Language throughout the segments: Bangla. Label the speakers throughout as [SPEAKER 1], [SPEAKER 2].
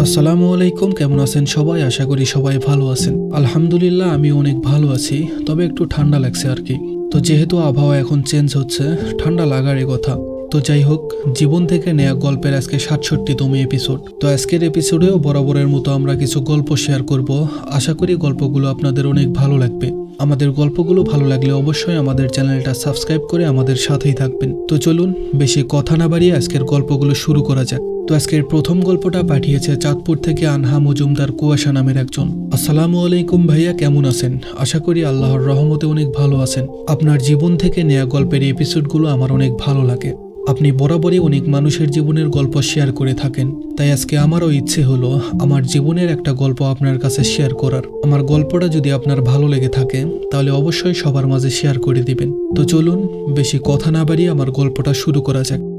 [SPEAKER 1] আসসালামু আলাইকুম, কেমন আছেন সবাই? আশা করি সবাই ভালো আছেন। আলহামদুলিল্লাহ আমি অনেক ভালো আছি, তবে একটু ঠান্ডা লাগছে আর কি। তো যেহেতু আবহাওয়া এখন চেঞ্জ হচ্ছে, ঠান্ডা লাগারই কথা। তো যাই হোক, জীবন থেকে নেয়া গল্পের আজকে সাতষট্টি সাতষট্টিতম এপিসোড তো আজকের এপিসোডেও বরাবরের মতো আমরা কিছু গল্প শেয়ার করব। আশা করি গল্পগুলো আপনাদের অনেক ভালো লাগবে। আমাদের গল্পগুলো ভালো লাগলে অবশ্যই আমাদের চ্যানেলটা সাবস্ক্রাইব করে আমাদের সাথেই থাকবেন। তো চলুন, বেশি কথা না বাড়িয়ে আজকের গল্পগুলো শুরু করা যাক। তো আজকের প্রথম গল্পটা পাঠিয়েছে চাঁদপুর থেকে আনহা মজুমদার কুয়াশা নামের একজন। আসসালামু আলাইকুম ভাইয়া, কেমন আছেন? আশা করি আল্লাহর রহমতে অনেক ভালো আছেন। আপনার জীবন থেকে নেয়া গল্পের এপিসোডগুলো আমার অনেক ভালো লাগে। আপনি বরাবরই অনেক মানুষের জীবনের গল্প শেয়ার করে থাকেন। তাই আজকে আমারও ইচ্ছে হলো আমার জীবনের একটা গল্প আপনার কাছে শেয়ার করার। আমার গল্পটা যদি আপনার ভালো লেগে থাকে, তাহলে অবশ্যই সবার মাঝে শেয়ার করে দিবেন। তো চলুন, বেশি কথা না বাড়িয়ে আমার গল্পটা শুরু করা যাক।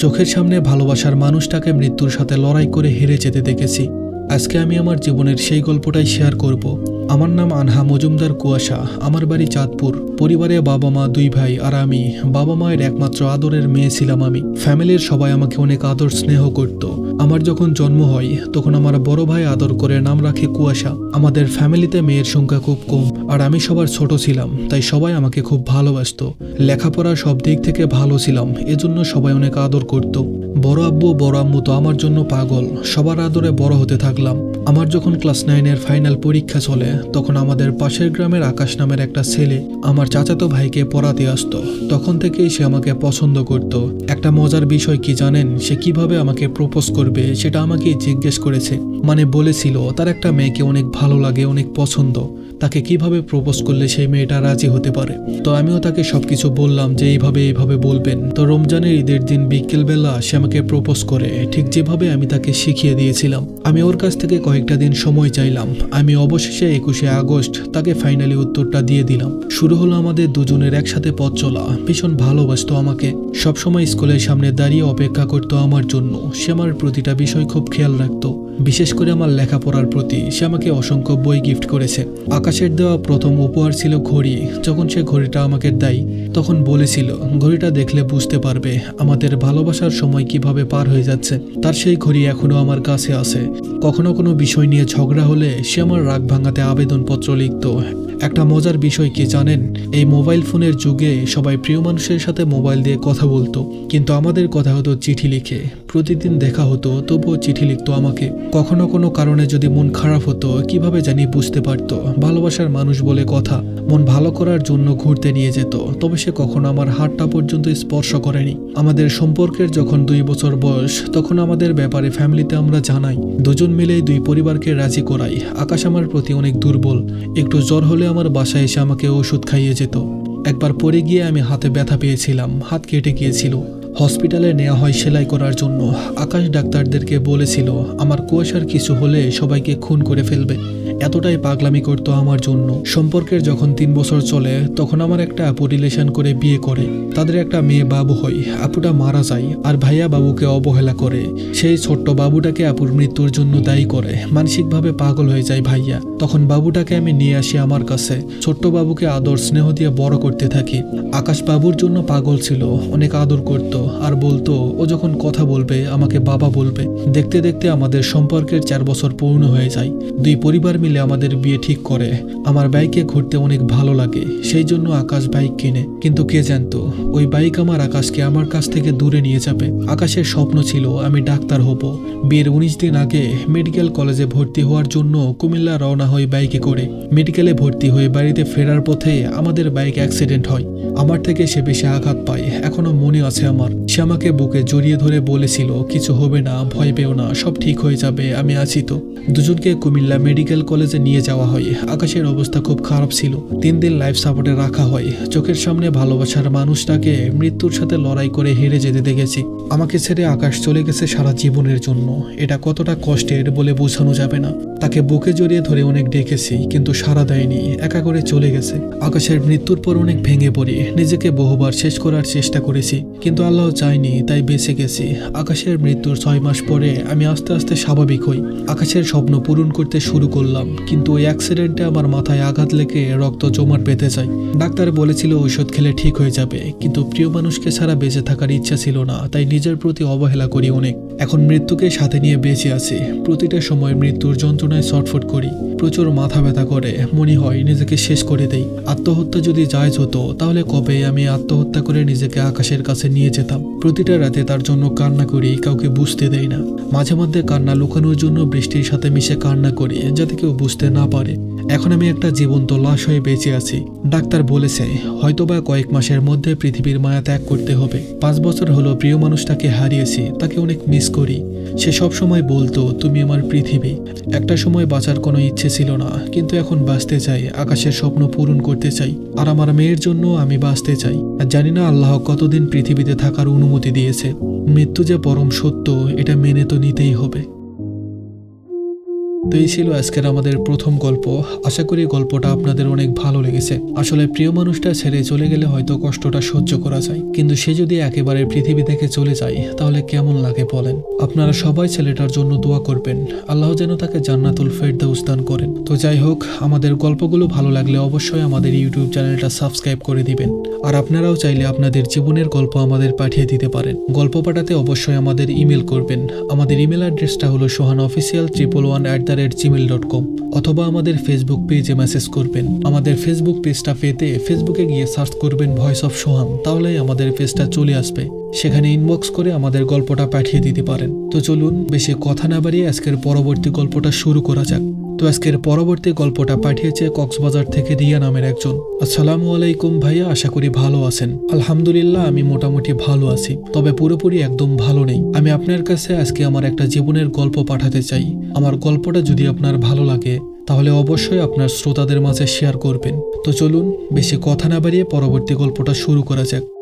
[SPEAKER 1] চোখের সামনে ভালোবাসার মানুষটাকে মৃত্যুর সাথে লড়াই করে হেরে যেতে দেখেছি। আজকে আমি আমার জীবনের সেই গল্পটাই শেয়ার করব। আমার নাম আনহা মজুমদার কুয়াশা। আমার বাড়ি চাঁদপুর। পরিবারে বাবা মা, দুই ভাই আর আমি। বাবা মায়ের একমাত্র আদরের মেয়ে ছিলাম আমি। ফ্যামিলির সবাই আমাকে অনেক আদর স্নেহ করত। আমার যখন জন্ম হয়, তখন আমার বড় ভাই আদর করে নাম রাখে কুয়াশা। আমাদের ফ্যামিলিতে মেয়ের সংখ্যা খুব কম, আর আমি সবার ছোট ছিলাম, তাই সবাই আমাকে খুব ভালোবাসতো। লেখাপড়া সব দিক থেকে ভালো ছিলাম, এজন্য সবাই অনেক আদর করত। বড় আব্বু, বড় আম্মু তো আমার জন্য পাগল, সবার আদরে বড় হতে থাকলাম। আমার যখন ক্লাস নাইনের ফাইনাল পরীক্ষা চলে, তখন আমাদের পাশের গ্রামের আকাশ নামের একটা ছেলে আমার চাচাতো ভাইকে পড়াতে আসতো। তখন থেকেই সে আমাকে পছন্দ করত। একটা মজার বিষয় কি জানেন? সে কীভাবে আমাকে প্রপোজ করবে সেটা আমাকে জিজ্ঞেস করেছে। মানে বলেছিল, তার একটা মেয়েকে অনেক ভালো লাগে, অনেক পছন্দ। তাকে কীভাবে প্রপোজ করলে সেই মেয়েটা রাজি হতে পারে? তো আমিও তাকে সবকিছু বললাম যে এইভাবে এইভাবে বলবেন। তো রমজানের ঈদের দিন বিকেলবেলা সে আমাকে প্রপোজ করে। ঠিক যেভাবে আমি তাকে শিখিয়ে দিয়েছিলাম। আমি ওর কাছ থেকে কয়েকটা দিন সময় চাইলাম। আমি অবশেষে একুশে আগস্ট তাকে ফাইনালি উত্তরটা দিয়ে দিলাম। শুরু হলো আমাদের দুজনের একসাথে পথ চলা। ভীষণ ভালোবাসত আমাকে। সবসময় স্কুলের সামনে দাঁড়িয়ে অপেক্ষা করতো আমার জন্য। সে আমার প্রতিটা বিষয় খুব খেয়াল রাখতো। বিশেষ করে আমার লেখাপড়ার প্রতি। সে আমাকে অসংখ্য বই গিফট করেছে। আকাশের দেওয়া প্রথম উপহার ছিল ঘড়ি। যখন সে ঘড়িটা আমাকে দেয়, তখন বলেছিল, ঘড়িটা দেখলে বুঝতে পারবে আমাদের ভালোবাসার সময় কীভাবে পার হয়ে যাচ্ছে। তার সেই ঘড়ি এখনও আমার কাছে আছে। কখনো কোনো বিষয় নিয়ে ঝগড়া হলে সে আমার রাগ ভাঙাতে আবেদনপত্র লিখতো। একটা মজার বিষয় কি জানেন? এই মোবাইল ফোনের যুগে সবাই প্রিয় মানুষের সাথে মোবাইল দিয়ে কথা বলতো। কিন্তু আমাদের কথা হতো চিঠি লিখে। প্রতিদিন দেখা হতো, তবুও চিঠি লিখতো আমাকে। কখনো কোনো কারণে যদি মন খারাপ হতো, কীভাবে জানি বুঝতে পারতো। ভালোবাসার মানুষ বলে কথা। মন ভালো করার জন্য ঘুরতে নিয়ে যেত, তবে সে কখনো আমার হাতটা পর্যন্ত স্পর্শ করেনি। আমাদের সম্পর্কের যখন দুই বছর বয়স, তখন আমাদের ব্যাপারে ফ্যামিলিতে আমরা জানাই, দুজন মিলেই দুই পরিবারকে রাজি করাই। আকাশ আমার প্রতি অনেক দুর্বল, একটু জ্বর হলে আমার বাসায় এসে আমাকে ওষুধ খাইয়ে যেত। একবার পরে গিয়ে আমি হাতে ব্যথা পেয়েছিলাম, হাত কেটে গিয়েছিল। হসপিটালে নেওয়া হয় সেলাই করার জন্য। আকাশ ডাক্তারদেরকে বলেছিল, আমার কুয়াশার কিছু হলে সবাইকে খুন করে ফেলবে। এতটাই পাগলামি করতো আমার জন্য। সম্পর্কের যখন তিন বছর চলে, তখন আমার একটা আপু রিলেশন করে বিয়ে করে। তাদের একটা মেয়ে বাবু হয়। আপুটা মারা যায় আর ভাইয়া বাবুকে অবহেলা করে। সেই ছোট্ট বাবুটাকে আপুর মৃত্যুর জন্য দায়ী করে। মানসিকভাবে পাগল হয়ে যায় ভাইয়া। তখন বাবুটাকে আমি নিয়ে আসি আমার কাছে। ছোট্ট বাবুকে আদর স্নেহ দিয়ে বড় করতে থাকি। আকাশ বাবুর জন্য পাগল ছিল, অনেক আদর করত। আর বলতো, ও যখন কথা বলবে, আমাকে বাবা বলবে। দেখতে দেখতে আমাদের সম্পর্কের চার বছর পূর্ণ হয়ে যায়। দুই পরিবার মিলে আমাদের বিয়ে ঠিক করে। আমার বাইকে ঘুরতে অনেক ভালো লাগে, সেই জন্য আকাশ বাইক কিনে। কিন্তু কে জানতো, ওই বাইক আমার আকাশকে আমার কাছ থেকে দূরে নিয়ে যাবে। আকাশের স্বপ্ন ছিল, আমি ডাক্তার হব। বিয়ের উনিশ দিন আগে মেডিকেল কলেজে ভর্তি হওয়ার জন্য কুমিল্লা রওনা হই বাইকে করে। মেডিকেলে ভর্তি হয়ে বাড়িতে ফেরার পথে আমাদের বাইক অ্যাক্সিডেন্ট হয়। আমার থেকে সে বেশি আঘাত পায়, এখনও মনে আছে আমার। সে আমাকে বুকে জড়িয়ে ধরে বলেছিল, কিছু হবে না, ভয় পেও না, সব ঠিক হয়ে যাবে, আমি আছি তো। দুজনকে কুমিল্লা মেডিকেল কলেজে নিয়ে যাওয়া হয়। আকাশের অবস্থা খুব খারাপ ছিল। তিন দিন লাইফ সাপোর্টে রাখা হয়। চোখের সামনে ভালোবাসার মানুষটাকে মৃত্যুর সাথে লড়াই করে হেরে যেতে দেখেছি। আমাকে ছেড়ে আকাশ চলে গেছে সারা জীবনের জন্য। এটা কতটা কষ্টের বলে বোঝানো যাবে না। তাকে বুকে জড়িয়ে ধরে অনেক ডেকেছি, কিন্তু সারা দেয়নি, একা করে চলে গেছে। আকাশের মৃত্যুর পর অনেক ভেঙে পড়ি। নিজেকে বহুবার শেষ করার চেষ্টা করেছি, কিন্তু আল্লাহ চাইনি, তাই বেঁচে গেছি। আকাশের মৃত্যুর ছয় মাস পরে আমি আস্তে আস্তে স্বাভাবিক হই। আকাশের স্বপ্ন পূরণ করতে শুরু করলাম, কিন্তু ওই অ্যাক্সিডেন্টে আমার মাথায় আঘাত লেগে রক্ত জমাট বেঁধে যায়। ডাক্তার বলেছিল ঔষধ খেলে ঠিক হয়ে যাবে, কিন্তু প্রিয় মানুষকে ছাড়া বেঁচে থাকার ইচ্ছা ছিল না, তাই নিজের প্রতি অবহেলা করি অনেক। এখন মৃত্যুকে সাথে নিয়ে বেঁচে আছি। প্রতিটা সময় মৃত্যুর যন্ত্রণায় ছটফট করি। প্রচুর মাথা ব্যথা করে। মনে হয় নিজেকে শেষ করে দেই। আত্মহত্যা যদি জায়জ হতো, তাহলে কবে আমি আত্মহত্যা করে নিজেকে আকাশের কাছে নিয়ে যেতাম? প্রতিটা রাতে তার জন্য কান্না করি, কাউকে বুঝতে দেয় না। মাঝে মধ্যে কান্না লুকানোর জন্য বৃষ্টির সাথে মিশে কান্না করি, যাতে কেউ বুঝতে না পারে। এখন আমি একটা জীবন্ত লাশ হয়ে বেঁচে আছি। ডাক্তার বলেছে, হয়তোবা কয়েক মাসের মধ্যে পৃথিবীর মায়া ত্যাগ করতে হবে। পাঁচ বছর হলো প্রিয় মানুষটাকে হারিয়েছি, তাকে অনেক মিস করি। সে সব সময় বলতো, তুমি আমার পৃথিবী। একটা সময় বাঁচার কোনো ইচ্ছে ছিল না, কিন্তু এখন বাঁচতে চাই, আকাশের স্বপ্ন পূরণ করতে চাই। আর আমার মেয়ের জন্য আমি বাঁচতে চাই। জানি না আল্লাহ কতদিন পৃথিবীতে থাকার অনুমতি দিয়েছে। মৃত্যু যে পরম সত্য, এটা মেনে তো নিতেই হবে। তো এই ছিল আজকের আমাদের প্রথম গল্প। আশা করি গল্পটা আপনাদের অনেক ভালো লেগেছে। আসলে প্রিয় মানুষটা ছেড়ে চলে গেলে হয়তো কষ্টটা সহ্য করা যায়। কিন্তু সে যদি একেবারে পৃথিবী থেকে চলে যায়, তাহলে কেমন লাগে বলেন? আপনারা সবাই ছেলেটার জন্য দোয়া করবেন। আল্লাহ যেন তাকে জান্নাতুল ফেরদাউস দান করেন। তো যাই হোক, আমাদের গল্পগুলো ভালো লাগলে অবশ্যই আমাদের ইউটিউব চ্যানেলটা সাবস্ক্রাইব করে দিবেন। আর আপনারাও চাইলে আপনাদের জীবনের গল্প আমাদের পাঠিয়ে দিতে পারেন। গল্প পাঠাতে অবশ্যই আমাদের ইমেল করবেন। আমাদের ইমেল অ্যাড্রেসটা হলো Sohan official triple one at the rate Gmail dot com অথবা আমাদের ফেসবুক পেজে মেসেজ করবেন। আমাদের ফেসবুক পেজটা পেতে ফেসবুকে গিয়ে সার্চ করবেন ভয়েস অফ সোহান তাহলেই আমাদের পেজটা চলে আসবে। সেখানে ইনবক্স করে আমাদের গল্পটা পাঠিয়ে দিতে পারেন। তো চলুন, বেশি কথা না বাড়িয়ে আজকের পরবর্তী গল্পটা শুরু করা যাক। তো আজকের পরবর্তী গল্পটা পাঠিয়েছে কক্সবাজার থেকে রিয়া নামের একজন। আসসালামু আলাইকুম ভাইয়া, আশা করি ভালো আছেন। আলহামদুলিল্লাহ, আমি মোটামুটি ভালো আছি, তবে পুরোপুরি একদম ভালো নেই। আমি আপনার কাছে আজকে আমার একটা জীবনের গল্প পাঠাতে চাই। আমার গল্পটা যদি আপনার ভালো লাগে, তাহলে অবশ্যই আপনার শ্রোতাদের মাঝে শেয়ার করবেন। তো চলুন, বেশি কথা না বাড়িয়ে পরবর্তী গল্পটা শুরু করা যাক।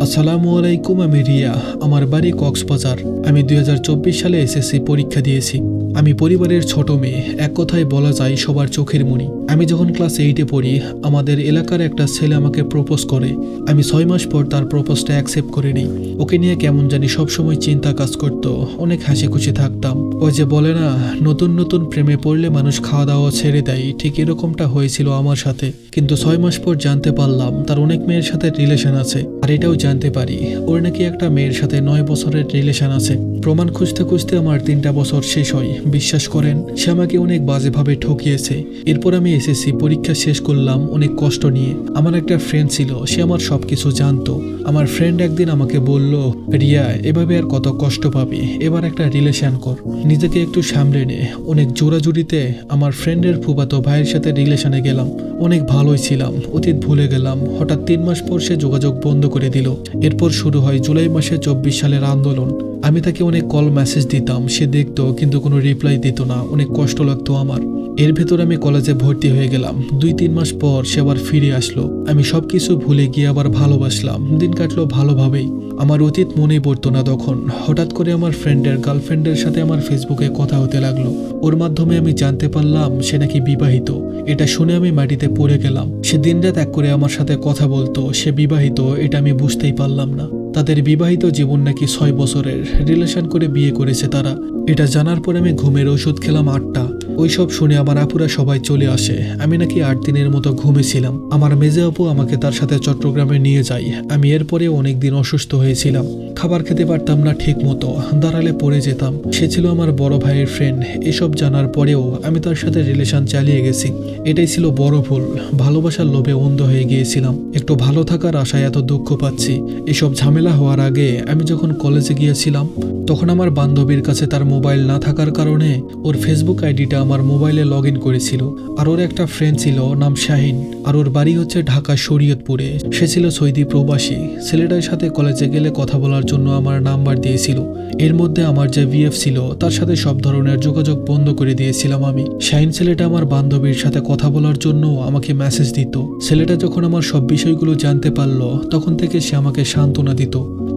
[SPEAKER 1] আসসালামু আলাইকুম, আমি রিয়া। আমার বাড়ি কক্সবাজার। আমি দুই হাজার চব্বিশ সালে এসএসসি পরীক্ষা দিয়েছি। আমি পরিবারের ছোট মেয়ে। এক কথায় বলা যায়, সবার চোখের মণি আমি যখন ক্লাস এইটে পড়ি, আমাদের এলাকার একটা ছেলে আমাকে প্রপোজ করে। আমি ছয় মাস পর তার প্রপোজটা অ্যাকসেপ্ট করে নিই। ওকে নিয়ে কেমন জানি সবসময় চিন্তা কাজ করত। অনেক হাসি খুশি থাকতাম। ওই যে বলে না, নতুন নতুন প্রেমে পড়লে মানুষ খাওয়া দাওয়া ছেড়ে দেয়। ঠিক এরকমটা হয়েছিল আমার সাথে। কিন্তু ছয় মাস পর জানতে পারলাম, তার অনেক মেয়ের সাথে রিলেশন আছে। আর এটাও জানতে পারি। ওর নাকি একটা মেয়ের সাথে নয় বছরের রিলেশন আছে। প্রমাণ খুঁজতে খুঁজতে আমার তিনটা বছর শেষ হয়। বিশ্বাস করেন, সে আমাকে অনেক বাজেভাবে ঠকিয়েছে। এরপর আমি এসএসসি পরীক্ষা শেষ করলাম অনেক কষ্ট নিয়ে। আমার একটা ফ্রেন্ড ছিল, সে আমার সব কিছু জানতো। আমার ফ্রেন্ড একদিন আমাকে বলল, রিয়া, এভাবে আর কত কষ্ট পাবি? এবার একটা রিলেশন কর। নিজেকে একটু সামলে নে। অনেক জোরাজুরিতে আমার ফ্রেন্ডের ফুফাতো ভাইয়ের সাথে রিলেশনে গেলাম। অনেক ভালোই ছিলাম। অতীত ভুলে গেলাম। হঠাৎ তিন মাস পর সে যোগাযোগ বন্ধ করে দিল। এরপর শুরু হয় জুলাই মাসে চব্বিশ সালের আন্দোলন। আমি তাকে অনেক কল মেসেজ দিতাম, সে দেখতো, কিন্তু কোনো রিপ্লাই দিত না। অনেক কষ্ট লাগতো আমার। এর ভেতর আমি কলেজে ভর্তি হয়ে গেলাম। দুই তিন মাস পর সে আবার ফিরে আসলো। আমি সব কিছু ভুলে গিয়ে আবার ভালোবাসলাম। দিন কাটলো ভালোভাবেই। আমার অতীত মনেই পড়তো না তখন। হঠাৎ করে আমার ফ্রেন্ডের গার্লফ্রেন্ডের সাথে আমার ফেসবুকে কথা হতে লাগল। ওর মাধ্যমে আমি জানতে পারলাম সে নাকি বিবাহিত। এটা শুনে আমি মাটিতে পড়ে গেলাম। সে দিনরাত এক করে আমার সাথে কথা বলতো। সে বিবাহিত, এটা আমি বুঝতেই পারলাম না। তাদের বিবাহিত জীবন নাকি ছয় বছরের রিলেশন করে বিয়ে করেছে তারা। এটা জানার পরে আমি ঘুমের ওষুধ খেলাম আটটা। ওইসব শুনে আমার আপুরা সবাই চলে আসে। আমি নাকি আট দিনের মতো ঘুমেছিলাম আমার মেজে আপু আমাকে তার সাথে চট্টগ্রামে নিয়ে যাই আমি এরপরে অনেকদিন অসুস্থ হয়েছিলাম। খাবার খেতে পারতাম না ঠিক মতো দাঁড়ালে পড়ে যেতাম। সে ছিল আমার বড় ভাইয়ের ফ্রেন্ড এসব জানার পরেও আমি তার সাথে রিলেশন চালিয়ে গেছি। এটাই ছিল বড় ভুল। ভালোবাসার লোভে অন্ধ হয়ে গিয়েছিলাম। একটু ভালো থাকার আশায় এত দুঃখ পাচ্ছি। এসব ঝামেলা হওয়ার আগে আমি যখন কলেজে গিয়েছিলাম, তখন আমার বান্ধবীর কাছে তার মোবাইল না থাকার কারণে ওর ফেসবুক আইডিটা আমার মোবাইলে লগ ইন করেছিল। আর ওর একটা ফ্রেন্ড ছিল নাম শাহিন, আর ওর বাড়ি হচ্ছে ঢাকা শরীয়তপুরে। সে ছিল সৌদি প্রবাসী। ছেলেটার সাথে কলেজে গেলে কথা বলার জন্য আমার নাম্বার দিয়েছিল। এর মধ্যে আমার যে বিএফ ছিল, তার সাথে সব ধরনের যোগাযোগ বন্ধ করে দিয়েছিলাম আমি। শাহিন ছেলেটা আমার বান্ধবীর সাথে কথা বলার জন্য আমাকে মেসেজ দিত। ছেলেটা যখন আমার সব বিষয়গুলো জানতে পারল, তখন থেকে সে আমাকে সান্ত্বনা দিত।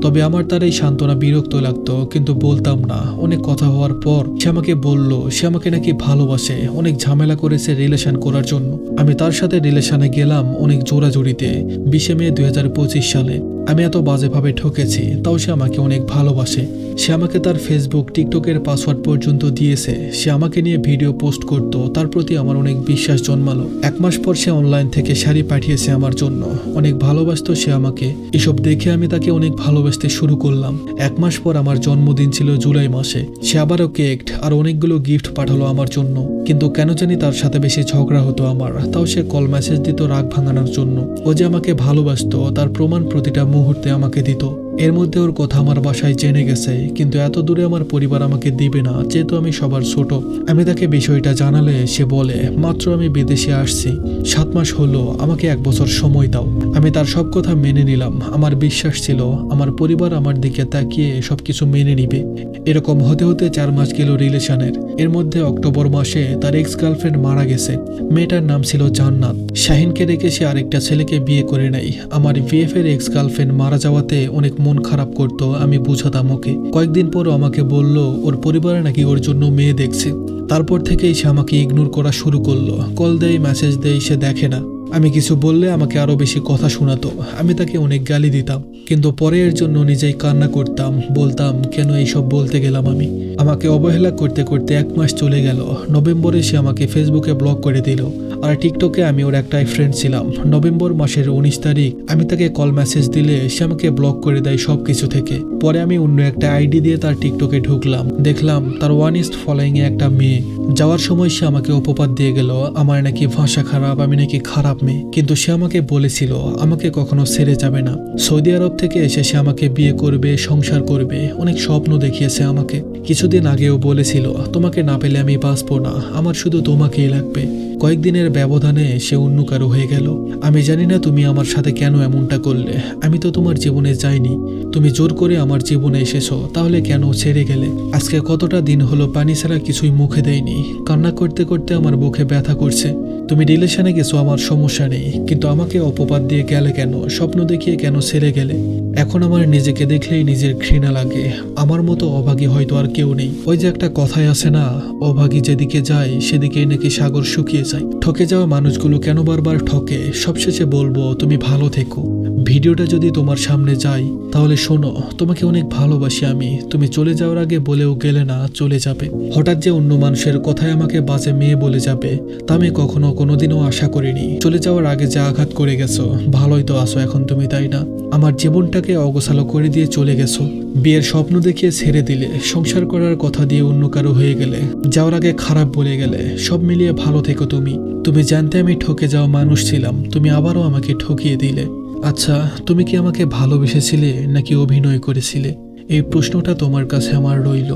[SPEAKER 1] তবে আমার তার এই সান্ত্বনা বিরক্ত লাগতো, কিন্তু বলতাম না। অনেক কথা হওয়ার পর সে আমাকে বলল, সে আমাকে নাকি ভালোবাসে, অনেক ঝামেলা করেছে রিলেশন করার জন্য। আমি তার সাথে রিলেশনে গেলাম অনেক জোড়াজুড়িতে বিশে মে দুই হাজার পঁচিশ সালে। আমি এত বাজেভাবে ঠকেছি, তাও সে আমাকে অনেক ভালোবাসে। সে আমাকে তার ফেসবুক টিকটকের পাসওয়ার্ড পর্যন্ত দিয়েছে। সে আমাকে নিয়ে ভিডিও পোস্ট করত, তার প্রতি আমার অনেক বিশ্বাস জন্মালো। এক মাস পর সে অনলাইন থেকে শাড়ি পাঠিয়েছে আমার জন্য। অনেক ভালোবাসতো সে আমাকে। এসব দেখে আমি তাকে অনেক ভালোবাসতে শুরু করলাম। এক মাস পর আমার জন্মদিন ছিল জুলাই মাসে। সে আবারও কেক আর অনেকগুলো গিফট পাঠালো আমার জন্য। কিন্তু কেন জানি তার সাথে বেশি ঝগড়া হতো আমার। তাও সে কল মেসেজ দিত রাগ ভাঙানোর জন্য। ও যে আমাকে ভালোবাসতো, তার প্রমাণ প্রতিটা মুহূর্তে আমাকে দিত। এর মধ্যে ওর কথা আমার বাসায় জেনে গেছে, কিন্তু এত দূরে আমার পরিবার আমাকে দিবে না, যেহেতু আমি সবার ছোট। আমি তাকে বিষয়টা জানালে সে বলে, মাত্র আমি বিদেশে আসছি, সাত মাস হলো, আমাকে এক বছর সময় দাও। আমি তার সব কথা মেনে নিলাম। আমার বিশ্বাস ছিল, আমার পরিবার আমার দিকে তাকিয়ে সব কিছু মেনে নিবে। এরকম হতে হতে চার মাস গেল রিলেশনের। এর মধ্যে অক্টোবর মাসে তার এক্স গার্লফ্রেন্ড মারা গেছে। মেয়েটার নাম ছিল জান্নাত। শাহিনকে রেখে সে আরেকটা ছেলেকে বিয়ে করে নেয়। আমার বিএফ এর এক্স গার্লফ্রেন্ড মারা যাওয়াতে অনেক মন খারাপ করতো, আমি বুঝাতাম, ওকে। কয়েকদিন পর আমাকে বলল, ওর পরিবারে নাকি ওর জন্য মেয়ে দেখছে। তারপর থেকেই সে আমাকে ইগনোর করা শুরু করল। কল দেয় মেসেজ দেয়, সে দেখে না। আমি কিছু বললে আমাকে আরও বেশি কথা শোনাতো। আমি তাকে অনেক গালি দিতাম, কিন্তু পরে এর জন্য নিজেই কান্না করতাম, বলতাম, কেন এইসব বলতে গেলাম আমি? আমাকে অবহেলা করতে করতে এক মাস চলে গেল। নভেম্বরে সে আমাকে ফেসবুকে ব্লক করে দিল। আর টিকটকে আমি ওর একটাই ফ্রেন্ড ছিলাম। নভেম্বর মাসের উনিশ তারিখ, আমি তাকে কল মেসেজ দিলে সে আমাকে ব্লক করে দেয় সব কিছু থেকে। পরে আমি অন্য একটা আইডি দিয়ে তার টিকটকে ঢুকলাম। দেখলাম তার ওয়ান ইস্ট ফলোয়িং এ একটা মেয়ে। যাওয়ার সময় সে আমাকে উপপাত দিয়ে গেল, আমার নাকি ভাষা খারাপ, আমি নাকি খারাপ মেয়ে। কিন্তু সে আমাকে বলেছিল, আমাকে কখনো ছেড়ে যাবে না। সৌদি আরব থেকে এসে সে আমাকে বিয়ে করবে, সংসার করবে, অনেক স্বপ্ন দেখিয়েছে আমাকে। কিছুদিন আগেও বলেছিল, তোমাকে না পেলে আমি বাঁচবো না, আমার শুধু তোমাকেই লাগবে। কয়েকদিনের ব্যবধানে সে অন্য কারও হয়ে গেল। আমি জানি না তুমি আমার সাথে কেন এমনটা করলে। আমি তো তোমার জীবনে যাইনি। তুমি জোর করে আমার জীবনে এসেছ, তাহলে কেন ছেড়ে গেলে? আজকে কতটা দিন হলো পানি ছাড়া কিছুই মুখে দেয়নি। কান্না করতে করতে আমার বুকে ব্যথা করছে। তুমি রিলেশনে গেছো, আমার সমস্যা নেই। কিন্তু আমাকে অপবাদ দিয়ে গেলে কেন? স্বপ্ন দেখিয়ে কেন ছেড়ে গেলে? এখন আমার নিজেকে দেখলেই নিজের ঘৃণা লাগে। আমার মতো অভাগী হয়তো আর কেউ নেই। ওই যে একটা কথাই আছে না, অভাগী যেদিকে যায় সেদিকেই নাকি সাগর শুকিয়ে যায় ঠকে যাওয়া মানুষগুলো কেন বারবার ঠকে? সবশেষে বলব, তুমি ভালো থেকো। ভিডিওটা যদি তোমার সামনে যায়, তাহলে শোনো, তোমাকে অনেক ভালোবাসি আমি। তুমি চলে যাওয়ার আগে বলেও গেলে না, চলে যাবে। হঠাৎ যে অন্য মানুষের কথায় আমাকে বাজে মেয়ে বলে যাবে, তা আমি কখনো কোনোদিনও আশা করিনি। চলে যাওয়ার আগে যে আঘাত করে গেছো, ভালোই তো আসো এখন তুমি, তাই না? আমার জীবনটাকে অগোছালো করে দিয়ে চলে গেছো। বিয়ের স্বপ্ন দেখিয়ে ছেড়ে দিলে, সংসার করার কথা দিয়ে অন্য কারও হয়ে গেলে, যাওয়ার আগে খারাপ বলে গেলে, সব মিলিয়ে ভালো থেকো তুমি। তুমি। তুমি জানতে আমি ঠকে যাওয়া মানুষ ছিলাম। তুমি আবারও আমাকে ঠকিয়ে দিলে। আচ্ছা তুমি কি আমাকে ভালোবেসেছিলে নাকি অভিনয় করেছিলে? এই প্রশ্নটা তোমার কাছে আমার রইল।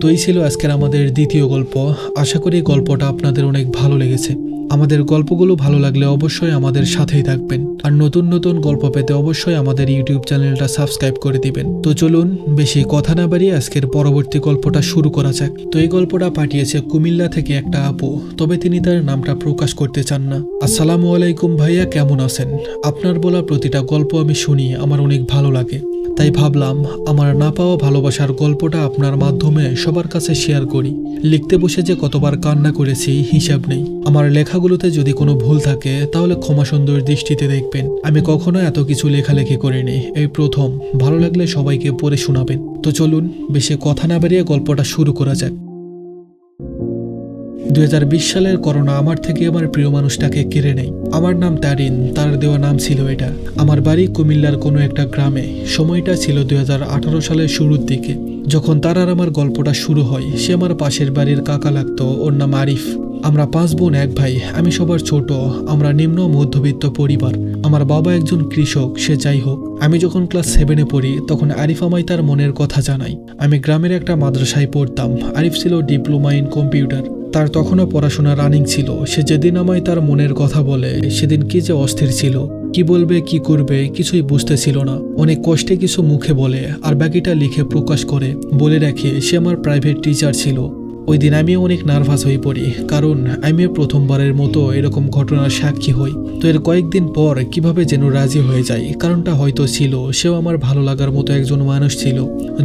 [SPEAKER 1] তো এই ছিল আজকের আমাদের দ্বিতীয় গল্প। আশা করি গল্পটা আপনাদের অনেক ভালো লেগেছে। আমাদের গল্পগুলো ভালো লাগলে অবশ্যই আমাদের সাথেই থাকবেন। আর নতুন নতুন গল্প পেতে অবশ্যই আমাদের ইউটিউব চ্যানেলটা সাবস্ক্রাইব করে দিবেন। তো চলুন, বেশি কথা না বাড়িয়ে আজকের পরবর্তী গল্পটা শুরু করা যাক। তো এই গল্পটা পাঠিয়েছে কুমিল্লা থেকে একটা আপু, তবে তিনি তার নামটা প্রকাশ করতে চান না। আসসালামু আলাইকুম ভাইয়া, কেমন আছেন? আপনার বলা প্রতিটা গল্প আমি শুনি, আমার অনেক ভালো লাগে। তাই ভাবলাম আমার না পাওয়া ভালোবাসার গল্পটা আপনার মাধ্যমে সবার কাছে শেয়ার করি। লিখতে বসে যে কতবার কান্না করেছি, হিসাব নেই। আমার লেখাগুলোতে যদি কোনো ভুল থাকে, তাহলে ক্ষমা সুন্দর দৃষ্টিতে দেখবেন। আমি কখনো এত কিছু লেখালেখি করিনি। এই প্রথম। ভালো লাগলে সবাইকে পড়ে শোনাবেন। তো চলুন, বেশি কথা না বেরিয়ে গল্পটা শুরু করা যাক। দুই হাজার বিশ সালের করোনা আমার থেকে আমার প্রিয় মানুষটাকে কেড়ে নেয়। আমার নাম তারিন, তার দেওয়া নাম ছিল এটা। আমার বাড়ি কুমিল্লার কোনো একটা গ্রামে। সময়টা ছিল দুই হাজার আঠারো সালের শুরুর দিকে। যখন তার আর আমার গল্পটা শুরু হয়, সে আমার পাশের বাড়ির কাকা লাগতো, ওর নাম আরিফ। আমরা পাঁচ বোন, এক ভাই, আমি সবার ছোট, আমরা নিম্ন মধ্যবিত্ত পরিবার। আমার বাবা একজন কৃষক, সে যাই হোক। আমি যখন ক্লাস সেভেনে পড়ি, তখন আরিফ আমায় তার মনের কথা জানাই আমি গ্রামের একটা মাদ্রাসায় পড়তাম। আরিফ ছিল ডিপ্লোমা ইন কম্পিউটার। তার তখনও পড়াশোনা রানিং ছিল। সে যেদিন আমায় তার মনের কথা বলে, সেদিন কি যে অস্থির ছিল। কি বলবে, কি করবে, কিছুই বুঝতে ছিল না। অনেক কষ্টে কিছু মুখে বলে, আর বাকিটা লিখে প্রকাশ করে। বলে রাখে, সে আমার প্রাইভেট টিচার ছিল। ওই দিন আমিও অনেক নার্ভাস হয়ে পড়ি, কারণ আমি প্রথমবারের মতো এরকম ঘটনার সাক্ষী হই। তো এর কয়েকদিন পর কীভাবে যেন রাজি হয়ে যাই, কারণটা হয়তো ছিল, সেও আমার ভালো লাগার মতো একজন মানুষ ছিল।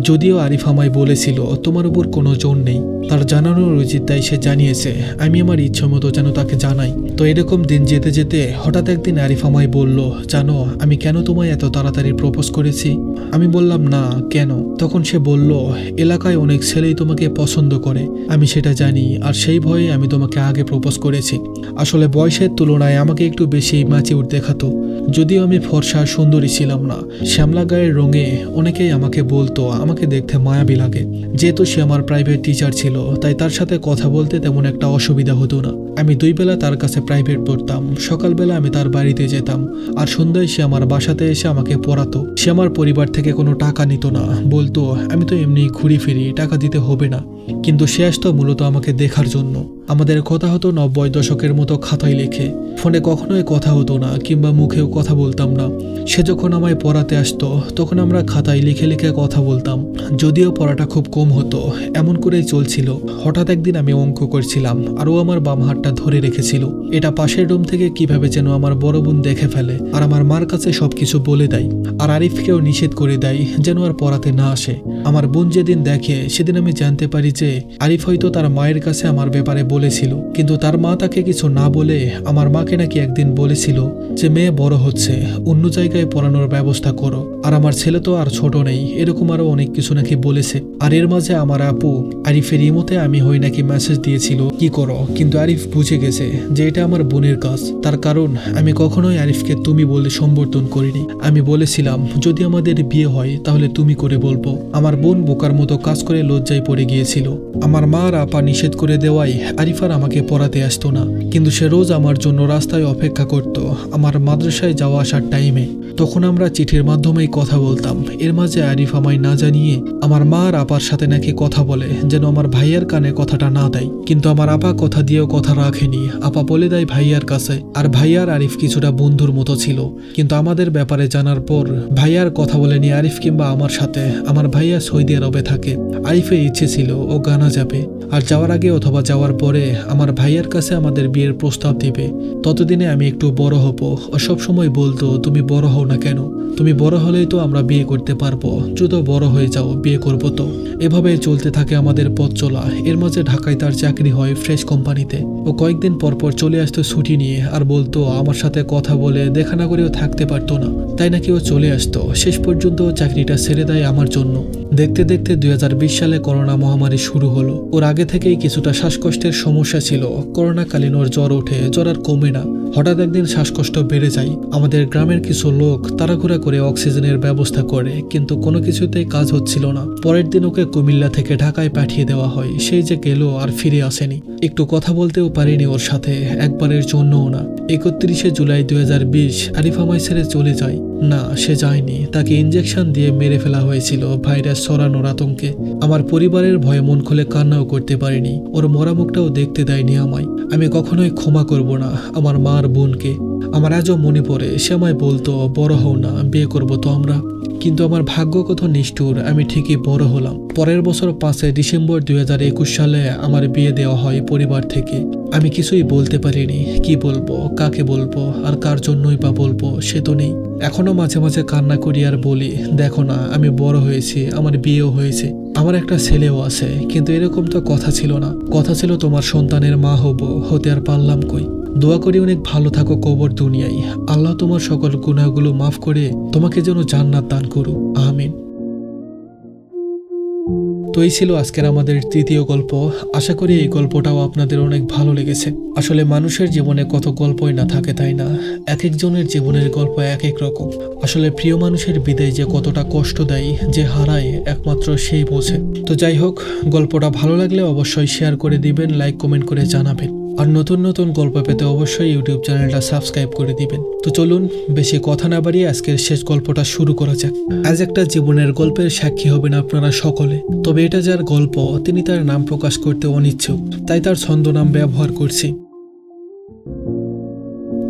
[SPEAKER 1] যদিও আরিফ আমায় বলেছিল, তোমার উপর কোনো জোর নেই। তার জানানোর উচিত তাই সে জানিয়েছে, আমি আমার ইচ্ছে মতো যেন তাকে জানাই। তো এরকম দিন যেতে যেতে হঠাৎ একদিন আরিফ আমায় বলল, জানো, আমি কেন তোমায় এত তাড়াতাড়ি প্রপোজ করেছি? আমি বললাম, না, কেন? তখন সে বলল, এলাকায় অনেক ছেলেই তোমাকে পছন্দ করে। আমি সেটা জানি, আর সেই ভয়ে আমি তোমাকে আগে প্রপোজ করেছি। আসলে বয়সের তুলনায় আমাকে একটু বেশি ম্যাচিউর দেখাতো। যদিও আমি ফর্সা সুন্দরী ছিলাম না, শ্যামলা গায়ের রঙে অনেকেই আমাকে বলতো, আমাকে দেখতে মায়াবী লাগে। যেহেতু সে আমার প্রাইভেট টিচার ছিল, তাই তার সাথে কথা বলতে তেমন একটা অসুবিধা হতো না। আমি দুই বেলা তার কাছে প্রাইভেট পড়তাম, সকালবেলা আমি তার বাড়িতে যেতাম, আর সন্ধ্যায় সে আমার বাসাতে এসে আমাকে পড়াতো। সে আমার পরিবার থেকে কোনো টাকা নিত না, বলতো, আমি তো এমনি ঘুরি ফিরি, টাকা দিতে হবে না। কিন্তু সে আসতো মূলত আমাকে দেখার জন্য। আমাদের কথা হতো নব্বই দশকের মতো খাতায় লেখে। ফোনে কখনোই কথা হতো না, কিংবা মুখেও কথা বলতাম না। সে যখন আমায় পড়াতে আসতো, তখন আমরা খাতায় লিখে লিখে কথা বলতাম। যদিও পড়াটা খুব কম হতো, এমন করেই চলছিল। হঠাৎ একদিন আমি অঙ্ক করছিলাম, আর ও আমার বাম হাতটা ধরে রেখেছিল। এটা পাশের রুম থেকে কীভাবে যেন আমার বড় বোন দেখে ফেলে, আর আমার মার কাছে সবকিছু বলে দেয়। আর আরিফকেও নিষেধ করে দেয় যেন আর পড়াতে না আসে। আমার বোন যেদিন দেখে, সেদিন আমি জানতে পারি যে, আরিফ হয়তো তার মায়ের কাছে আমার ব্যাপারে বলেছিল, কিন্তু তার মা তাকে কিছু না বলে আমার মাকে নাকি একদিন বলেছিল যে, মেয়ে বড় হচ্ছে, অন্য জায়গায় পড়ানোর ব্যবস্থা করো। আর আমার ছেলে তো আর ছোট নেই, এরকম আরও অনেক কিছু নাকি বলেছে। আর এর মাঝে আমার আপু আরিফের ইমোতে আমি হই নাকি মেসেজ দিয়েছিল, কি করো? কিন্তু আরিফ বুঝে গেছে যে, এটা আমার বোনের কাজ। তার কারণ, আমি কখনোই আরিফকে তুমি বলে সম্বর্ধন করিনি। আমি বলেছিলাম, যদি আমাদের বিয়ে হয়, তাহলে তুমি করে বলব। আমার বোন বোকার মতো কাজ করে লজ্জায় পড়ে গিয়েছিল। আমার মা আর আপা নিষেধ করে দেওয়ায় আরিফার আমাকে পড়াতে আসতো না, কিন্তু সে রোজ আমার জন্য রাস্তায় অপেক্ষা করত আমার মাদ্রাসায় যাওয়া আসার টাইমে। তখন আমরা চিঠির মাধ্যমেই কথা বলতাম। এর মাঝে আরিফ আমায় না জানিয়ে আমার মা আর আপার সাথে নাকি কথা বলে, যেন আমার ভাইয়ার কানে কথাটা না দেয়। কিন্তু আমার আপা কথা দিয়েও কথা রাখেনি। আপা বলে দেয় ভাইয়ার কাছে, আর ভাইয়ার আরিফ কিছুটা বন্ধুর মতো ছিল। কিন্তু আমাদের ব্যাপারে জানার পর ভাইয়ার কথা বলেনি আরিফ কিংবা আমার সাথে। আমার ভাইয়া সৌদি আরবে থাকে। আরিফের ইচ্ছে ছিল ও গানা যাবে। আর যাওয়ার আগে অথবা যাওয়ার পরে আমার ভাইয়ার কাছে আমাদের বিয়ের প্রস্তাব দিবে। ততদিনে আমি একটু বড় হব। ও সব সময় বলতো, তুমি বড় হও না কেন? তুমি বড় হলেই তো আমরা বিয়ে করতে পারব। যদি বড় হয়ে যাও, বিয়ে করব তো। এভাবে চলতে থাকে আমাদের পথ চলা। এর মাঝে ঢাকায় তার চাকরি হয় ফ্রেশ কোম্পানিতে। ও কয়েকদিন পর পর চলে আসতো ছুটি নিয়ে আর বলতো, আমার সাথে কথা বলে দেখা না করেও থাকতে পারতো না। তাই নাকি ও চলে আসতো। শেষ পর্যন্ত চাকরিটা ছেড়ে দেয় আমার জন্য। দেখতে দেখতে দুই হাজার বিশ সালে করোনা মহামারী শুরু হলো। ওর আগে থেকেই কিছুটা শ্বাসকষ্টের সমস্যা ছিল। করোনাকালীন ওর জ্বর ওঠে, জ্বর আর কমে না। হঠাৎ একদিন শ্বাসকষ্ট বেড়ে যায়। আমাদের গ্রামের কিছু লোক তাড়াহুড়া করে অক্সিজেনের ব্যবস্থা করে, কিন্তু কোনো কিছুতেই কাজ হচ্ছিল না। পরের দিন ওকে কুমিল্লা থেকে ঢাকায় পাঠিয়ে দেওয়া হয়। সেই যে গেল আর ফিরে আসেনি। একটু কথা বলতেও পারিনি ওর সাথে, একবারের জন্যও না। একত্রিশে জুলাই দুই হাজার বিশ আরিফামাই ছেড়ে চলে যায়। না, সে যায়নি। তাকে ইঞ্জেকশন দিয়ে মেরে ফেলা হয়েছিল ভাইরাস ছড়ানোর আতঙ্কে। আমার পরিবারের ভয়ে মন খুলে কান্নাও করতে পারিনি। ওর মরা মুখটাও দেখতে দেয়নি আমায়। আমি কখনোই ক্ষমা করব না আমার মার বোনকে। আমার আজও মনে পড়ে, সে আমায় বলতো, বড় হও না, বিয়ে করব তো আমরা। কিন্তু আমার ভাগ্য কত নিষ্ঠুর, আমি ঠিকই বড় হলাম। পরের বছর পাঁচে ডিসেম্বর দুই হাজার একুশ সালে আমার বিয়ে দেওয়া হয় পরিবার থেকে। আমি কিছুই বলতে পারিনি, কি বলব, কাকে বলব, আর কার জন্যই বা বলব, সে তো নেই। এখনও মাঝে মাঝে কান্না করি আর বলি, দেখো না, আমি বড় হয়েছি, আমার বিয়েও হয়েছে। আমার একটা ছেলেও আছে, কিন্তু এরকম তো কথা ছিল না। কথা ছিল তোমার সন্তানের মা হব, হতে আর পারলাম কই? দোয়া করি অনেক ভালো থাকো কবর দুনিয়ায়। আল্লাহ তোমার সকল গুণাগুলো মাফ করে তোমাকে যেন জান্নাত দান করুক। আমিন। তো এই ছিল আজকের আমাদের তৃতীয় গল্প। আশা করি এই গল্পটাও আপনাদের অনেক ভালো লেগেছে। আসলে মানুষের জীবনে কত গল্পই না থাকে, তাই না? এক একজনের জীবনের গল্প এক এক রকম। আসলে প্রিয় মানুষের বিদায় যে কতটা কষ্ট দেয়, যে হারায়, একমাত্র সেই বোঝে। তো যাই হোক, গল্পটা ভালো লাগলে অবশ্যই শেয়ার করে দিবেন লাইক কমেন্ট করে জানাবেন। আর নতুন নতুন গল্প পেতে অবশ্যই ইউটিউব চ্যানেলটা সাবস্ক্রাইব করে দিবেন। তো চলুন, বেশি কথা না বাড়িয়ে আজকের শেষ গল্পটা শুরু করা যাক। আজ একটা জীবনের গল্পের সাক্ষী হবেন আপনারা সকলে। তবে এটা যার গল্প, তিনি তার নাম প্রকাশ করতে অনিচ্ছুক, তাই তার ছন্দনাম ব্যবহার করছি।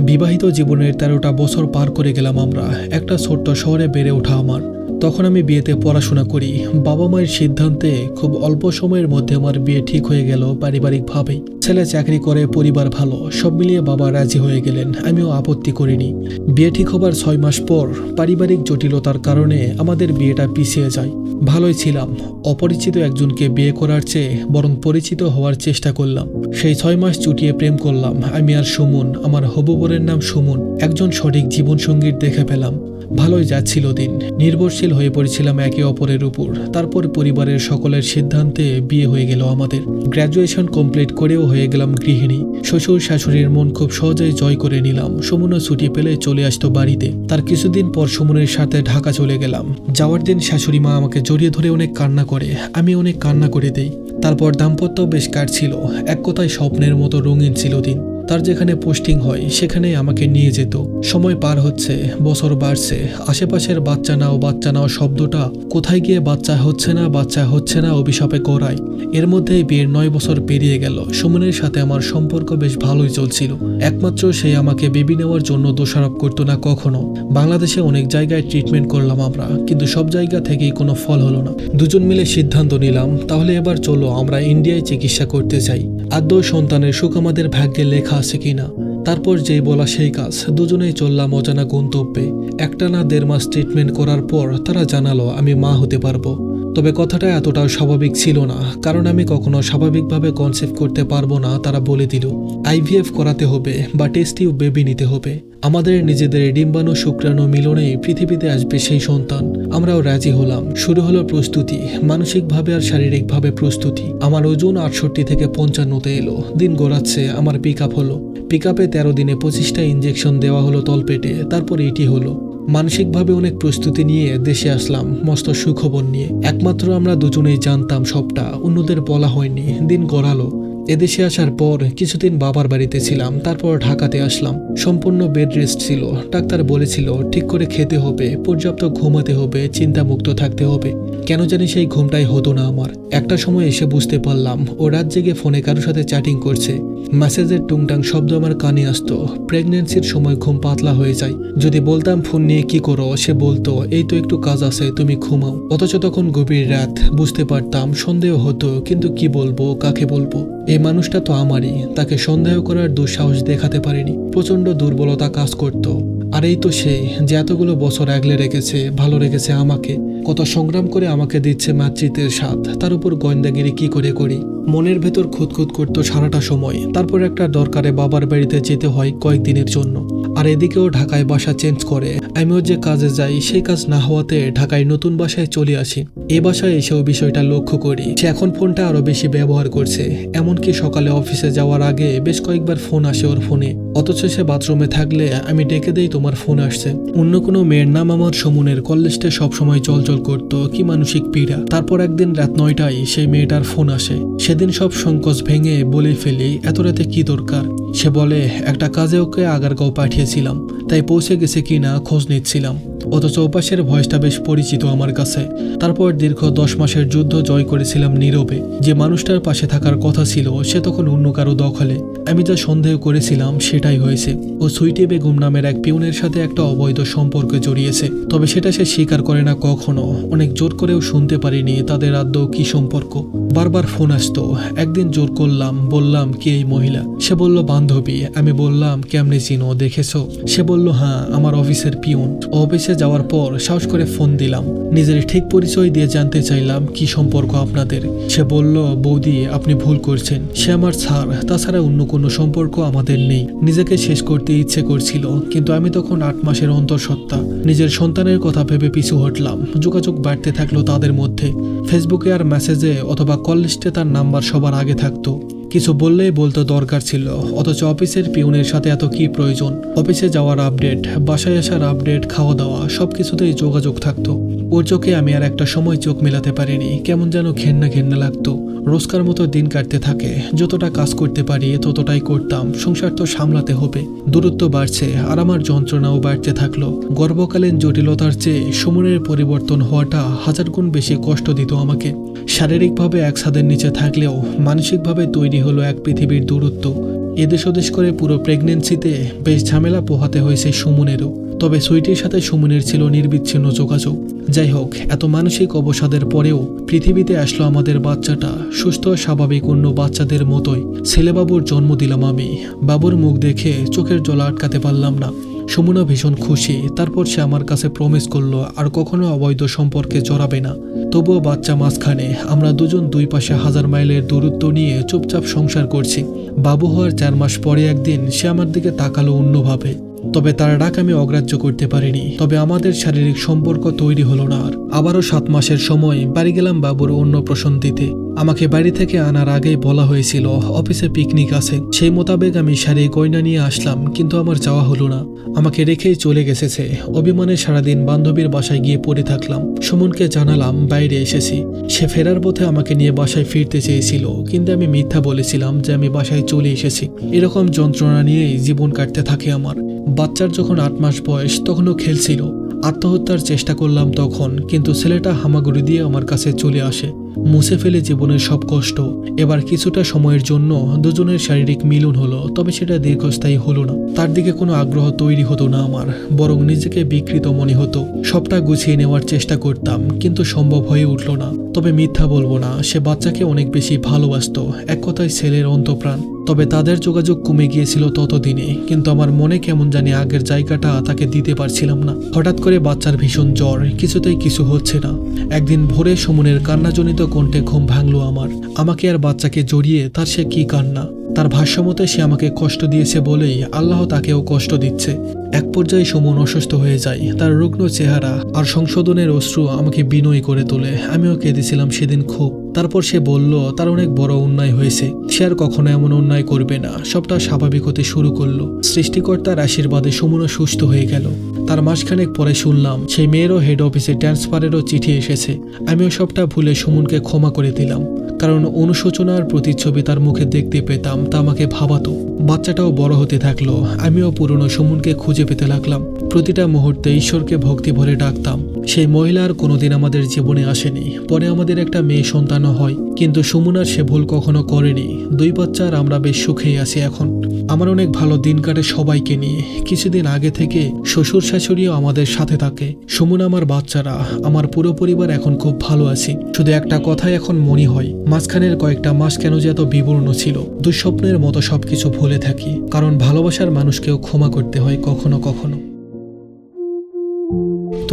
[SPEAKER 1] বিবাহিত জীবনের তেরোটা বছর পার করে গেলাম আমরা। একটা ছোট্ট শহরে বেড়ে ওঠা আমার। তখন আমি বিয়েতে পড়াশোনা করি। বাবা মায়ের সিদ্ধান্তে খুব অল্প সময়ের মধ্যে আমার বিয়ে ঠিক হয়ে গেল পারিবারিকভাবেই ছেলে চাকরি করে, পরিবার ভালো, সব মিলিয়ে বাবা রাজি হয়ে গেলেন, আমিও আপত্তি করিনি। বিয়ে ঠিক হবার ছয় মাস পর পারিবারিক জটিলতার কারণে আমাদের বিয়েটা পিছিয়ে যায়। ভালোই ছিলাম, অপরিচিত একজনকে বিয়ে করার চেয়ে বরং পরিচিত হওয়ার চেষ্টা করলাম। সেই ছয় মাস চুটিয়ে প্রেম করলাম, আমি আর সুমন, আমার হবু বরের নাম সুমন, একজন সঠিক জীবনসঙ্গীর দেখে পেলাম। ভালোই যাচ্ছিল দিন। নির্ভরশীল হয়ে পড়েছিলাম একে অপরের উপর। তারপর পরিবারের সকলের সিদ্ধান্তে বিয়ে হয়ে গেল আমাদের। গ্র্যাজুয়েশন কমপ্লিট করেও হয়ে গেলাম গৃহিণী। শ্বশুর শাশুড়ির মন খুব সহজেই জয় করে নিলাম। সুমনও ছুটি পেলে চলে আসতো বাড়িতে। তার কিছুদিন পর সুমনের সাথে ঢাকা চলে গেলাম। যাওয়ার দিন শাশুড়ি মা আমাকে জড়িয়ে ধরে অনেক কান্না করে। আমি অনেক কান্না করে দেই। তারপর দাম্পত্য বেশ কাটছিল। এক কথায় স্বপ্নের মতো রঙিন ছিল দিন। তার যেখানে পোস্টিং হয় সেখানে আমাকে নিয়ে যেত। সময় পার হচ্ছে, বছর বাড়ছে, আশেপাশের বাচ্চা নাও বাচ্চা নাও শব্দটা, কোথায় গিয়ে বাচ্চা হচ্ছে না, বাচ্চা হচ্ছে না অভিশাপে করায় এর মধ্যেই বিয়ের নয় বছর পেরিয়ে গেল। সুমনের সাথে আমার সম্পর্ক বেশ ভালোই চলছিল। একমাত্র সে আমাকে বেবি নেওয়ার জন্য দোষারোপ করতো না কখনো। বাংলাদেশে অনেক জায়গায় ট্রিটমেন্ট করলাম আমরা, কিন্তু সব জায়গা থেকেই কোনো ফল হলো না। দুজন মিলে সিদ্ধান্ত নিলাম, তাহলে এবার চলো আমরা ইন্ডিয়ায় চিকিৎসা করতে চাই আদৌ সন্তানের সুখ আমাদের ভাগ্যে লেখা আছে কিনা? তারপর যেই বলা সেই কাজ, দুজনেই চললাম অজানা গন্তব্যে। একটা না দেড় মাস ট্রিটমেন্ট করার পর তারা জানালো, আমি মা হতে পারব। তবে কথাটা এতটাও স্বাভাবিক ছিল না, কারণ আমি কখনো স্বাভাবিকভাবে কনসেপ্ট করতে পারব না, তারা বলে দিল আইভিএফ করাতে হবে বা টেস্টিও বেবি নিতে হবে। আমাদের নিজেদের ডিম্বাণু, শুক্রাণু মিলনেই পৃথিবীতে আসবে সেই সন্তান। আমরাও রাজি হলাম। শুরু হলো প্রস্তুতি, মানসিকভাবে আর শারীরিকভাবে প্রস্তুতি। আমার ওজন আটষট্টি থেকে পঞ্চান্নতে এলো। দিন গড়াচ্ছে, আমার পিক আপ হলো। পিক আপে তেরো দিনে পঁচিশটা ইঞ্জেকশন দেওয়া হলো তলপেটে, তারপর এটি হলো। মানসিকভাবে অনেক প্রস্তুতি নিয়ে দেশে আসলাম, মস্ত সুখবর নিয়ে। একমাত্র আমরা দুজনেই জানতাম সবটা, অন্যদের বলা হয়নি, দিন গড়ালো। এদেশে আসার পর কিছুদিন বাবার বাড়িতে ছিলাম, তারপর ঢাকাতে আসলাম। সম্পূর্ণ বেড রেস্ট ছিল। ডাক্তার বলেছিল, ঠিক করে খেতে হবে, পর্যাপ্ত ঘুমাতে হবে, চিন্তামুক্ত থাকতে হবে। কেন জানি সেই ঘুমটাই হতো না আমার। একটা সময় এসে বুঝতে পারলাম, ও রাত জেগে ফোনে কারোর সাথে চ্যাটিং করছে। মেসেজের টুংটাং শব্দ আমার কানে আসতো। প্রেগনেন্সির সময় ঘুম পাতলা হয়ে যায়। যদি বলতাম, ফোন নিয়ে কি করো? সে বলতো, এই তো একটু কাজ আছে, তুমি ঘুমাও। অথচ তখন গভীর রাত, বুঝতে পারতাম, সন্দেহ হতো, কিন্তু কি বলব, কাকে বলব? এই মানুষটা তো আমারই। তাকে সন্দেহ করার দুঃসাহস দেখাতে পারিনি। প্রচণ্ড দুর্বলতা কাজ করত। আর এই তো সে, যে এতগুলো বছর আগলে রেখেছে, ভালো রেখেছে আমাকে। কত সংগ্রাম করে আমাকে দিচ্ছে মাতৃত্বের স্বাদ। তার উপর গোয়েন্দাগিরি কি করে করি? মনের ভেতর খুঁতখুত করতো সারাটা সময়। তারপর একটা দরকারে বাবার বাড়িতে যেতে হয় কয়েকদিনের জন্য। আর এদিকেও ঢাকায় বাসা চেঞ্জ করে। আমিও যে কাজে যাই, সেই কাজ না হওয়াতে ঢাকায় নতুন বাসায় চলে আসি। এ বাসায় এসেও বিষয়টা লক্ষ্য করি সে এখন ফোনটা আরও বেশি ব্যবহার করছে। এমনকি সকালে অফিসে যাওয়ার আগে বেশ কয়েকবার ফোন আসে ওর ফোনে। অথচ সে বাথরুমে থাকলে আমি ডেকে দেই তোমার ফোন আসছে। অন্য কোনো মেয়ের নাম আমার সমুনের কল লিস্টে সবসময় চলচল করতো, কি মানসিক পীড়া। তারপর একদিন রাত নয়টায় সেই মেয়েটার ফোন আসে। সেদিন সব সংকোচ ভেঙে বলে ফেলি, এত রাতে কি দরকার? সে বলে, একটা কাজে ওকে আগারগাঁও পাঠিয়েছিলাম, তাই পৌঁছে গেছে কি না খোঁজ নিচ্ছিলাম। অথচ ওপাশের ভয়েসটা বেশ পরিচিত আমার কাছে। তারপর দীর্ঘ দশ মাসের যুদ্ধ জয় করেছিলাম নীরবে। যে মানুষটার পাশে থাকার কথা ছিল, সে তখন অন্য কারও দখলে। আমি যা সন্দেহ করেছিলাম, সেটাই হয়েছে। ও সুইটি বেগম নামের এক পিউনের সাথে একটা অবৈধ সম্পর্কে জড়িয়েছে। তবে সেটা সে স্বীকার করে না কখনো। অনেক জোর করেও শুনতে পারিনি তাদের আদৌ কি সম্পর্ক। বারবার ফোন আসতো। একদিন জোর করলাম, বললাম, কে এই মহিলা? সে বলল, বান্ধবী। আমি বললাম, কেমনে চিনো? দেখেছ? সে বলল হ্যাঁ আমার অফিসের পিউন ও অফিসে যাওয়ার পর সাহস করে ফোন দিলাম। নিজের ঠিক পরিচয় দিয়ে জানতে চাইলাম, কি সম্পর্ক আপনাদের? সে বলল, বৌদি, আপনি ভুল করছেন। সে আমার ছাড় তাছাড়া অন্য কোনো সম্পর্ক আমাদের নেই। নিজেকে শেষ করতে ইচ্ছে করছিল, কিন্তু আমি তখন আট মাসের অন্তঃসত্ত্বা। নিজের সন্তানের কথা ভেবে পিছু হটলাম। যোগাযোগ বাড়তে থাকল তাদের মধ্যে। ফেসবুকে আর মেসেজে অথবা কল লিস্টে তার নাম্বার সবার আগে থাকতো। কিছু বললেই বলতে দরকার ছিল, অথচ অফিসের পিউনের সাথে এত কি প্রয়োজন? অফিসে যাওয়ার আপডেট, বাসায় আসার আপডেট খাওয়া দাওয়া সব কিছুতেই যোগাযোগ থাকতো। ওর চোখে আমি আর একটা সময় চোখ মেলাতে পারিনি, কেমন যেন ঘেন্না ঘেন্না লাগতো। রোজকার মতো দিন কাটতে থাকে, যতটা কাজ করতে পারি, ততটাই করতাম, সংসার তো সামলাতে হবে, দূরত্ব বাড়ছে, আর আমার যন্ত্রণাও বাড়তে থাকল। গর্ভকালীন জটিলতার চেয়ে সময়ের পরিবর্তন হওয়াটা হাজার গুণ বেশি কষ্ট দিত আমাকে। শারীরিকভাবে এক ছাদের নিচে থাকলেও মানসিকভাবে তৈরি হলো এক পৃথিবীর দূরত্ব। এদেশ ওদেশ করে পুরো প্রেগনেন্সিতে বেশ ঝামেলা পোহাতে হয়েছে সুমনেরও। তবে সুইটির সাথে সুমনের ছিল নির্বিচ্ছিন্ন যোগাযোগ। যাই হোক, এত মানসিক অবসাদের পরেও পৃথিবীতে আসলো আমাদের বাচ্চাটা, সুস্থ, স্বাভাবিক, অন্য বাচ্চাদের মতোই। ছেলেবাবুর জন্ম দিলাম আমি। বাবুর মুখ দেখে চোখের জল আটকাতে পারলাম না। সুমনা ভীষণ খুশি। তারপর সে আমার কাছে প্রমিস করল, আর কখনো অবৈধ সম্পর্কে জড়াবে না। তবুও বাচ্চা মাঝখানে আমরা দুজন দুই পাশে হাজার মাইলের দূরত্ব নিয়ে চুপচাপ সংসার করছি। বাবু হওয়ার চার মাস পরে একদিন সে আমার দিকে তাকালো অন্যভাবে। তবে তার আমি অগ্রাহ্য করতে পারিনি। তবে আমাদের শারীরিক সম্পর্ক তৈরি হলো না আর। আবারও সাত মাসের সময় বাড়ি গেলাম বাবুর অন্য প্রসন্তিতে আমাকে বাড়ি থেকে আনার আগেই বলা হয়েছিল অফিসে পিকনিক আছে। সেই মোতাবেক আমি শাড়ি, গয়না নিয়ে আসলাম, কিন্তু আমার যাওয়া হলো না। আমাকে রেখেই চলে গেছেছে। অভিমানে সারাদিন বান্ধবীর বাসায় গিয়ে পড়ে থাকলাম। সুমনকে জানালাম, বাইরে এসেছি। সে ফেরার পথে আমাকে নিয়ে বাসায় ফিরতে চেয়েছিল, কিন্তু আমি মিথ্যা বলেছিলাম যে আমি বাসায় চলে এসেছি। এরকম যন্ত্রণা নিয়েই জীবন কাটতে থাকে আমার। বাচ্চার যখন আট মাস বয়স, তখনও খেলছিল। আত্মহত্যার চেষ্টা করলাম তখন, কিন্তু ছেলেটা হামাগুড়ি দিয়ে আমার কাছে চলে আসে। মুছে ফেলে জীবনের সব কষ্ট। এবার কিছুটা সময়ের জন্য দুজনের শারীরিক মিলন হলো, তবে সেটা দীর্ঘস্থায়ী হলো না। তার দিকে কোনো আগ্রহ তৈরি হতো না আমার, বরং নিজেকে বিকৃত মনে হতো। সবটা গুছিয়ে নেওয়ার চেষ্টা করতাম, কিন্তু সম্ভব হয়ে উঠল না। তবে মিথ্যা বলব না, সে বাচ্চাকে অনেক বেশি ভালোবাসতো, এক কথায় ছেলের অন্তপ্রাণ। তবে তাদের যোগাযোগ কমে গিয়েছিল ততদিনে, কিন্তু আমার মনে কেমন জানি আগের জায়গাটা তাকে দিতে পারছিলাম না। হঠাৎ করে বাচ্চার ভীষণ জ্বর, কিছুতেই কিছু হচ্ছে না। একদিন ভোরে সুমনের কান্নাজনিত কণ্ঠে ঘুম ভাঙলো আমার। আমাকে আর বাচ্চাকে জড়িয়ে তার সে কি কান্না? তার ভাষ্যমতে সে আমাকে কষ্ট দিয়েছে বলেই আল্লাহ তাকেও কষ্ট দিচ্ছে। এক পর্যায়ে সুমন অসুস্থ হয়ে যায়। তার রুগ্ন চেহারা আর সংশোধনের অশ্রু আমাকে বিনয় করে তোলে। আমিও কেঁদেছিলাম সেদিন খুব। তারপর সে বলল, তার অনেক বড় অন্যায় হয়েছে। সে আর কখনো এমন অন্যায় করবে না। সবটা স্বাভাবিক হতে শুরু করল। সৃষ্টিকর্তার আশীর্বাদে সুমনও সুস্থ হয়ে গেল। তার মাসখানেক পরে শুনলাম, সেই মেয়েরও হেড অফিসে ট্রান্সফারেরও চিঠি এসেছে। আমিও সবটা ভুলে সুমনকে ক্ষমা করে দিলাম। কারণ অনুশোচনার প্রতিচ্ছবি তার মুখে দেখতে পেতাম, তা আমাকে ভাবাতো। বাচ্চাটাও বড় হতে থাকল, আমিও পুরনো সুমনকে খুঁজে পেতে লাগলাম। প্রতিটা মুহূর্তে ঈশ্বরকে ভক্তি ভরে ডাকতাম। সেই মহিলা আর কোনোদিন আমাদের জীবনে আসেনি। পরে আমাদের একটা মেয়ে সন্তানও হয়, কিন্তু সুমন আর সে ভুল কখনো করেনি। দুই বাচ্চা আর আমরা বেশ সুখেই আছি এখন। আমার অনেক ভালো দিন কাটে সবাইকে নিয়ে। কিছুদিন আগে থেকে শ্বশুর শাশুড়িও আমাদের সাথে থাকে। সুমন আমার বাচ্চারা। আমার পুরো পরিবার এখন খুব ভালো আছি। শুধু একটা কথাই এখন মনে হয়, মাঝখানের কয়েকটা মাস কেন যে এত বিবর্ণ ছিল। দুঃস্বপ্নের মতো সবকিছু ভুলে থাকি, কারণ ভালোবাসার মানুষকেও ক্ষমা করতে হয় কখনো কখনো।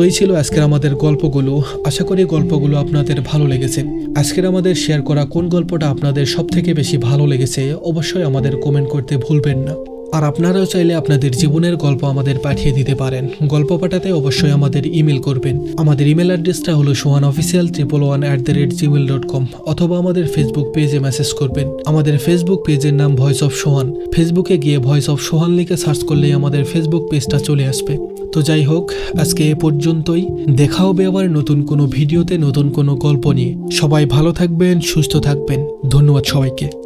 [SPEAKER 1] এই ছিল আজকের আমাদের গল্পগুলো। আশা করি গল্পগুলো আপনাদের ভালো লেগেছে। আজকের আমাদের শেয়ার করা কোন গল্পটা আপনাদের সবথেকে বেশি ভালো লেগেছে, অবশ্যই আমাদের কমেন্ট করতে ভুলবেন না। আর আপনারাও চাইলে আপনাদের জীবনের গল্প আমাদের পাঠিয়ে দিতে পারেন। গল্প পাঠাতে অবশ্যই আমাদের ইমেল করবেন। আমাদের ইমেল অ্যাড্রেসটা হলো Sohan official triple one at the rate Gmail dot com অথবা আমাদের ফেসবুক পেজে মেসেজ করবেন। আমাদের ফেসবুক পেজের নাম ভয়েস অফ সোহান। ফেসবুকে গিয়ে ভয়েস অফ সোহান লিখে সার্চ করলেই আমাদের ফেসবুক পেজটা চলে আসবে। তো যাই হোক, আজকে এ পর্যন্তই। দেখা হবে আবার নতুন কোনো ভিডিওতে নতুন কোনো গল্প নিয়ে। সবাই ভালো থাকবেন, সুস্থ থাকবেন। ধন্যবাদ সবাইকে।